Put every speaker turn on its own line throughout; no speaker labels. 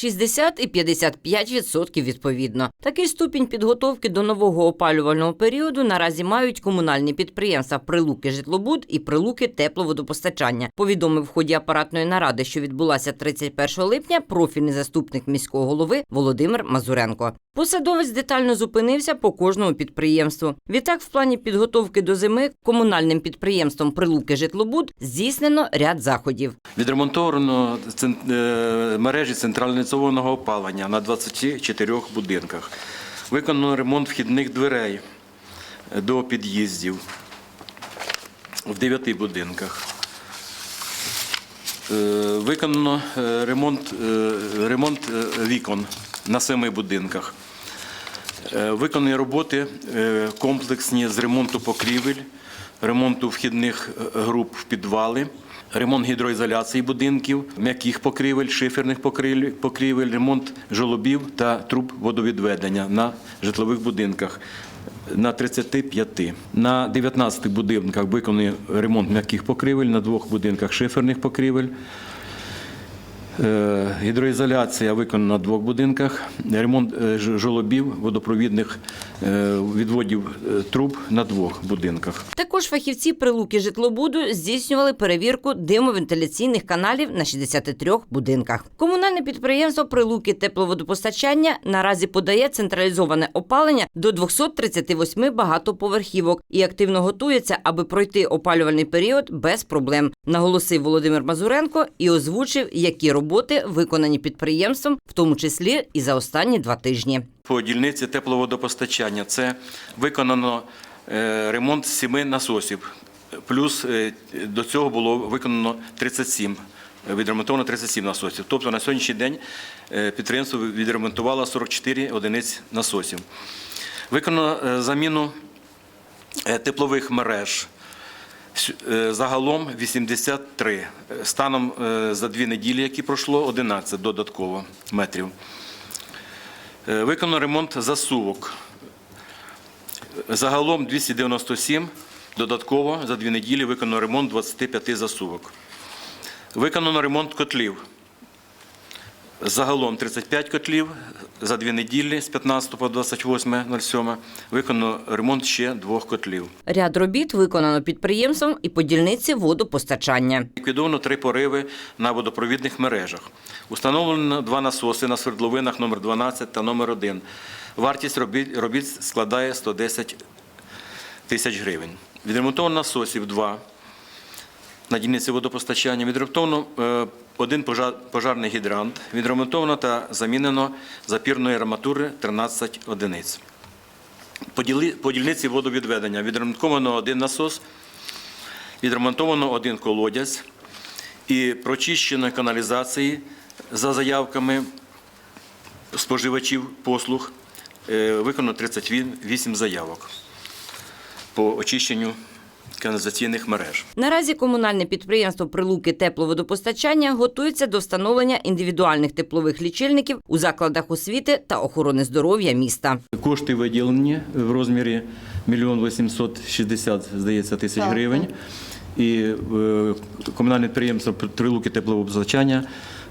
60 і 55% відповідно. Такий ступінь підготовки до нового опалювального періоду наразі мають комунальні підприємства Прилуки Житлобуд і Прилуки Тепловодопостачання. Повідомив в ході апаратної наради, що відбулася 31 липня, профільний заступник міського голови Володимир Мазуренко. Посадовець детально зупинився по кожному підприємству. Відтак, в плані підготовки до зими комунальним підприємством Прилуки Житлобуд здійснено ряд заходів.
Відремонтовано е, мережі централізованого опалення на 24 будинках. Виконано ремонт вхідних дверей до під'їздів в 9 будинках. Е, Виконано е, ремонт, е, ремонт е, вікон на 7 будинках. Е, Виконані роботи е, комплексні з ремонту покрівель, ремонту вхідних е, груп в підвали, ремонт гідроізоляції будинків, м'яких покрівель, шиферних покрівель, ремонт жолобів та труб водовідведення на житлових будинках. На 35. На 19 будинках виконаний ремонт м'яких покрівель, на двох будинках шиферних покрівель. Е, Гідроізоляція виконана на двох будинках, ремонт е, жолобів, водопровідних відводів е, труб на двох будинках.
Також фахівці прилуки житлобуду здійснювали перевірку димовентиляційних каналів на 63 будинках. Комунальне підприємство прилуки тепловодопостачання наразі подає централізоване опалення до 238 багатоповерхівок і активно готується, аби пройти опалювальний період без проблем. Наголосив Володимир Мазуренко і озвучив, які роботи виконані підприємством, в тому числі і за останні два тижні.
По дільниці тепловодопостачання це виконано е, ремонт сіми насосів. Плюс е, до цього було виконано 37, е, відремонтовано 37 насосів. Тобто на сьогоднішній день підприємство відремонтувало 44 одиниць насосів. Виконано заміну теплових мереж. Загалом 83. Е, Станом за дві неділі, які пройшло, 11 додатково метрів. Е, Виконано ремонт засувок. Загалом 297. Додатково за дві неділі виконано ремонт 25 засувок. Виконано ремонт котлів. Загалом 35 котлів за дві неділі з 15 по 28.07 виконано ремонт ще двох котлів.
Ряд робіт виконано підприємством і по дільниці водопостачання.
Ліквідовано три пориви на водопровідних мережах. Установлено два насоси на свердловинах номер 12 та номер 1. Вартість робіт, робіт складає 110 тисяч гривень. Відремонтовано насосів два на дільниці водопостачання. Відремонтовано е, один пожар- пожарний гідрант. Відремонтовано та замінено запірної арматури 13 одиниць. По дільниці водовідведення відремонтовано один насос, відремонтовано один колодязь і прочищено каналізації за заявками споживачів послуг. Е, Виконано 38 заявок по очищенню каналізаційних мереж.
Наразі комунальне підприємство Прилуки тепловодопостачання готується до встановлення індивідуальних теплових лічильників у закладах освіти та охорони здоров'я міста.
Кошти виділені в розмірі 1 860, здається, тисяч
Так,
гривень. І е, комунальне підприємство Трилуки тепловозначання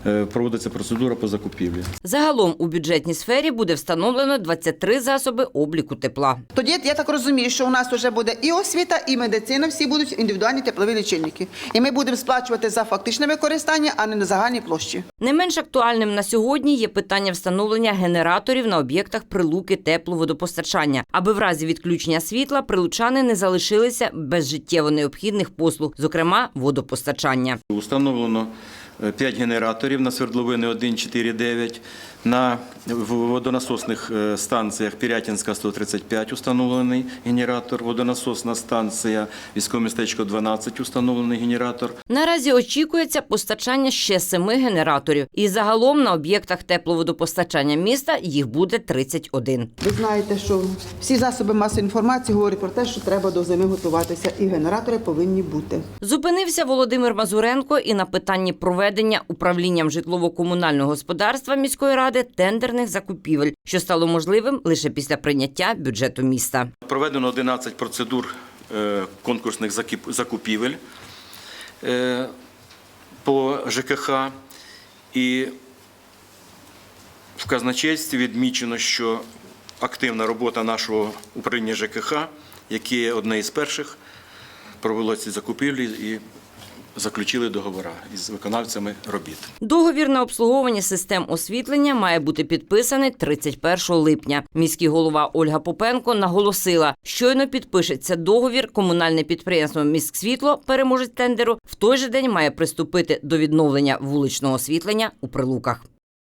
проводиться процедура по закупівлі.
Загалом у бюджетній сфері буде встановлено 23 засоби обліку тепла.
Тоді я так розумію, що у нас вже буде і освіта, і медицина, всі будуть індивідуальні теплові лічильники. І ми будемо сплачувати за фактичне використання, а не на загальній площі.
Не менш актуальним на сьогодні є питання встановлення генераторів на об'єктах прилуки тепловодопостачання, аби в разі відключення світла прилучани не залишилися без життєво необхідних послуг, зокрема водопостачання.
Установлено 5 генераторів на свердловини 1, 4, 9. На водонасосних е, станціях Пірятінська 135 установлений генератор, водонасосна станція військове містечко 12 установлений генератор.
Наразі очікується постачання ще семи генераторів, і загалом на об'єктах тепловодопостачання міста їх буде 31.
Ви знаєте, що всі засоби масової інформації говорять про те, що треба до зими готуватися, і генератори повинні бути.
Зупинився Володимир Мазуренко і на питанні проведення управлінням житлово-комунального господарства міської ради тендерних закупівель, що стало можливим лише після прийняття бюджету міста.
Проведено 11 процедур е, конкурсних закупівель е, по ЖКХ і в казначействі відмічено, що активна робота нашого управління ЖКХ, яке одне із перших, провело ці закупівлі і заключили договори із виконавцями робіт.
Договір на обслуговування систем освітлення має бути підписаний 31 липня. Міський голова Ольга Попенко наголосила, щойно підпишеться договір. Комунальне підприємство «Міськсвітло» переможець тендеру в той же день має приступити до відновлення вуличного освітлення у прилуках.